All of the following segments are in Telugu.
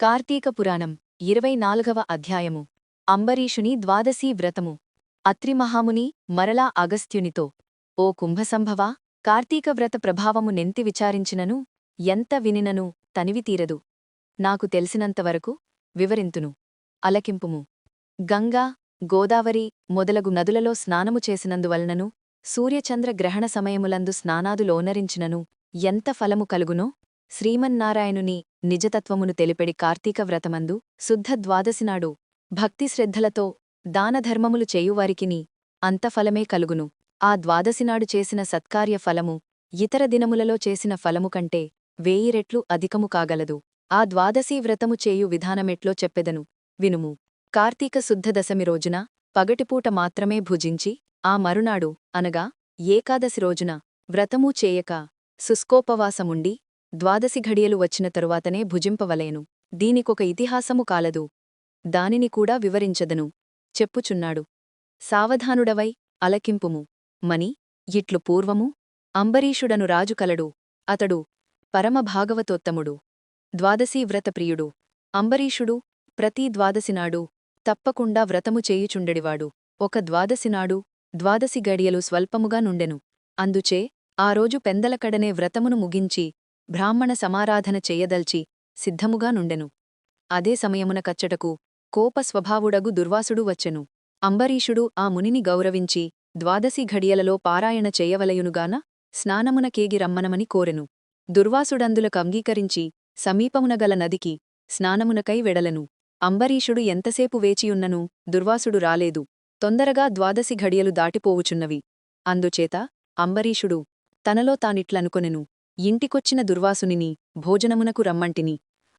కార్తీక పురాణం ఇరవై నాలుగవ అధ్యాయము. అంబరీషుని ద్వాదశీ వ్రతము. అత్రిమహాముని మరలా అగస్త్యునితో ఓ కుంభసంభవ కార్తీక వ్రత ప్రభావము నెంతి విచారించినను ఎంత వినినను తనివితీరదు నాకు తెలిసినంతవరకు వివరింతును. అలకింపుము. గంగా గోదావరి మొదలగు నదులలో స్నానము చేసినందువలనను సూర్యచంద్ర గ్రహణ సమయములందు స్నానాదులోనరించినను ఎంత ఫలము కలుగునో శ్రీమన్నారాయణుని నిజతత్వమును తెలిపెడి కార్తీక వ్రతమందు శుద్ధ ద్వాదశినాడు భక్తిశ్రద్ధలతో దానధర్మములు చేయువారికిని అంత ఫలమే కలుగును. ఆ ద్వాదశినాడు చేసిన సత్కార్య ఫలము ఇతర దినములలో చేసిన ఫలము కంటే వేయిరెట్లు అధికము కాగలదు. ఆ ద్వాదశీ వ్రతము చేయు విధానమెట్లో చెప్పెదను. వినుము. కార్తీక శుద్ధ దశమి రోజున పగటిపూట మాత్రమే భుజించి ఆ మరునాడు అనగా ఏకాదశి రోజున వ్రతమూ చేయక శుష్కోపవాసముండి ద్వాదశి ఘడియలు వచ్చిన తరువాతనే భుజింపవలేను. దీనికొక ఇతిహాసము కాలదు. దానిని కూడా వివరించదను. చెప్పుచున్నాడు. సావధానుడవై అలకింపుము. మని ఇట్లు పూర్వము అంబరీషుడను రాజు కలడు. అతడు పరమభాగవతోత్తముడు. ద్వాదశీ వ్రతప్రియుడు. అంబరీషుడు ప్రతి ద్వాదశినాడు తప్పకుండా వ్రతము చేయుచుండెడివాడు. ఒక ద్వాదశినాడు ద్వాదశి గడియలు స్వల్పముగా నుండెను. అందుచే ఆ రోజు పెందలకడనే వ్రతమును ముగించి బ్రాహ్మణ సమారాధన చెయ్యదల్చి సిద్ధముగా నుండెను. అదే సమయమున కచ్చటకు కోపస్వభావుడగు దుర్వాసుడు వచ్చెను. అంబరీషుడు ఆ మునిని గౌరవించి ద్వాదశి ఘడియలలో పారాయణ చెయ్యవలయునుగాన స్నానమునకేగి రమ్మనమని కోరెను. దుర్వాసుడందులకు అంగీకరించి సమీపమునగల నదికి స్నానమునకై వెడలెను. అంబరీషుడు ఎంతసేపు వేచియున్నను దుర్వాసుడు రాలేదు. తొందరగా ద్వాదశి ఘడియలు దాటిపోవుచున్నవి. అందుచేత అంబరీషుడు తనలో తానిట్లనుకొనెను. ఇంటికొచ్చిన దుర్వాసునిని భోజనమునకు రమ్మంటిని.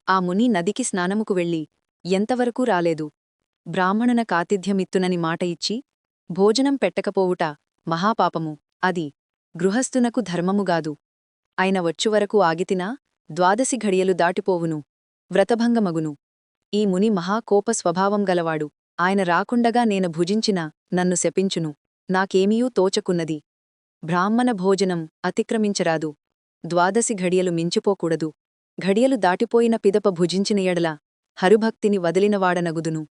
ఆ ముని నదికి స్నానముకు వెళ్ళి ఎంతవరకూ రాలేదు? బ్రాహ్మణున కాతిథ్యమిత్తునని మాట ఇచ్చి భోజనం పెట్టకపోవుట మహాపాపము. అది గృహస్థునకు ధర్మముగాదు ఆయన వచ్చువరకు ఆగితినా ద్వాదశి ఘడియలు దాటిపోవును. వ్రతభంగమగును. ఈ ముని మహాకోప స్వభావం గలవాడు. ఆయన రాకుండగా నేను భుజించిన నన్ను శపించును. నాకేమీయూ తోచకున్నది. బ్రాహ్మణ భోజనం అతిక్రమించరాదు. ద్వాదశి ఘడియలు మించిపోకూడదు. ఘడియలు దాటిపోయిన పిదప భుజించిన ఎడల హరుభక్తిని వదిలినవాడనగుదును.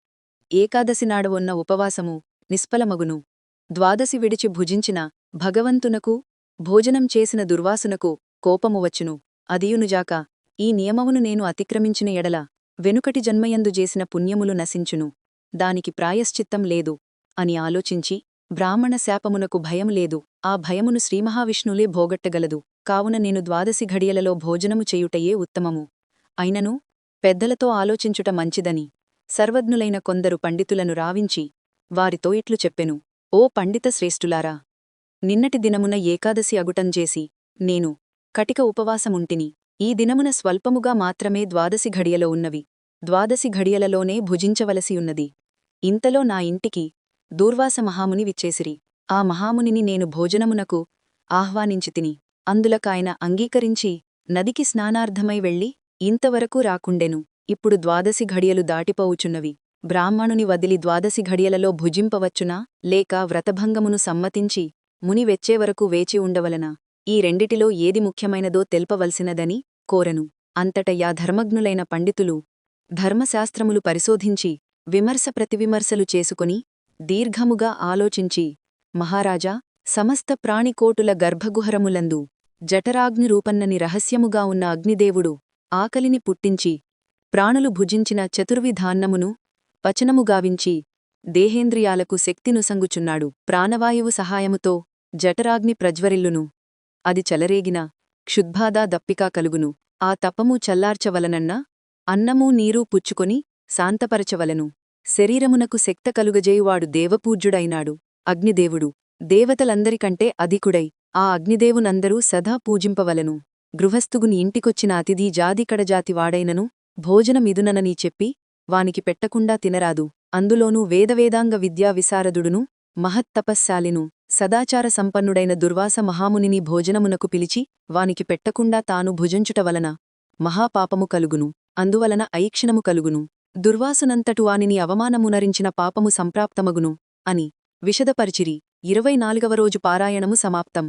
ఏకాదశినాడ ఉన్న ఉపవాసము నిష్ఫలమగును. ద్వాదశి విడిచి భుజించిన భగవంతునకు భోజనం చేసిన దుర్వాసునకు కోపము వచ్చును. అదియునుజాక ఈ నియమమును నేను అతిక్రమించిన ఎడల వెనుకటి జన్మయందు చేసిన పుణ్యములు నశించును. దానికి ప్రాయశ్చిత్తం లేదు అని ఆలోచించి బ్రాహ్మణ శాపమునకు భయం లేదు. ఆ భయమును శ్రీమహావిష్ణులే భోగట్టగలదు. కావున నేను ద్వాదశి ఘడియలలో భోజనము చేయుటయే ఉత్తమము. అయినను పెద్దలతో ఆలోచించుట మంచిదని సర్వజ్ఞులైన కొందరు పండితులను రావించి వారితో ఇట్లు చెప్పెను. ఓ పండిత శ్రేష్ఠులారా నిన్నటి దినమున ఏకాదశి అగుటంజేసి నేను కటిక ఉపవాసముంటిని. ఈ దినమున స్వల్పముగా మాత్రమే ద్వాదశి ఘడియలో ఉన్నవి. ద్వాదశి ఘడియలలోనే భుజించవలసియున్నది ఇంతలో నా ఇంటికి దూర్వాస మహాముని విచ్చేసిరి. ఆ మహామునిని నేను భోజనమునకు ఆహ్వానించితిని అందులకాయన అంగీకరించి నదికి స్నానార్థమై వెళ్ళి ఇంతవరకు రాకుండెను. ఇప్పుడు ద్వాదశి ఘడియలు దాటిపోవుచున్నవి. బ్రాహ్మణుని వదిలి ద్వాదశి ఘడియలలో భుజింపవచ్చునా? లేక వ్రతభంగమును సమ్మతించి ముని వెచ్చేవరకు వేచి ఉండవలనా? ఈ రెండిటిలో ఏది ముఖ్యమైనదో తెల్పవలసినదని కోరను. అంతట యా ధర్మజ్ఞులైన పండితులు ధర్మశాస్త్రములు పరిశోధించి విమర్శ ప్రతివిమర్శలు చేసుకుని దీర్ఘముగా ఆలోచించి మహారాజా సమస్త ప్రాణికోటుల గర్భగుహరములందు జఠరాగ్ని రూపన్నని రహస్యముగా ఉన్న అగ్నిదేవుడు ఆకలిని పుట్టించి ప్రాణులు భుజించిన చతుర్విధాన్నమును పచనముగావించి దేహేంద్రియాలకు శక్తినుసంగుచున్నాడు ప్రాణవాయువు సహాయముతో జఠరాగ్ని ప్రజ్వరిల్లును. అది చలరేగిన క్షుద్బాధా దప్పికా కలుగును. ఆ తపము చల్లార్చవలనన్నా అన్నమూ నీరూ పుచ్చుకొని శాంతపరచవలను. శరీరమునకు శక్త కలుగజేయువాడు దేవపూజ్యుడైనాడు. అగ్నిదేవుడు. దేవతలందరికంటే అధికుడై ఆ అగ్నిదేవునందరూ సదా పూజింపవలను. గృహస్థుగుని ఇంటికొచ్చిన అతిథి జాదికడజాతివాడైనను భోజనమిదునననీ చెప్పి వానికి పెట్టకుండా తినరాదు. అందులోనూ వేదవేదాంగ విద్యా విశారదుడును మహత్తపశ్శాలిను సదాచార సంపన్నుడైన దుర్వాస మహామునిని భోజనమునకు పిలిచి వానికి పెట్టకుండా తాను భుజంచుటవలన మహాపాపము కలుగును. అందువలన ఐక్షణము కలుగును. దుర్వాసునంతటు వానిని అవమానమునరించిన పాపము సంప్రాప్తమగును అని విషదపరిచిరి. ఇరవై నాలుగవ రోజు పారాయణము సమాప్తం.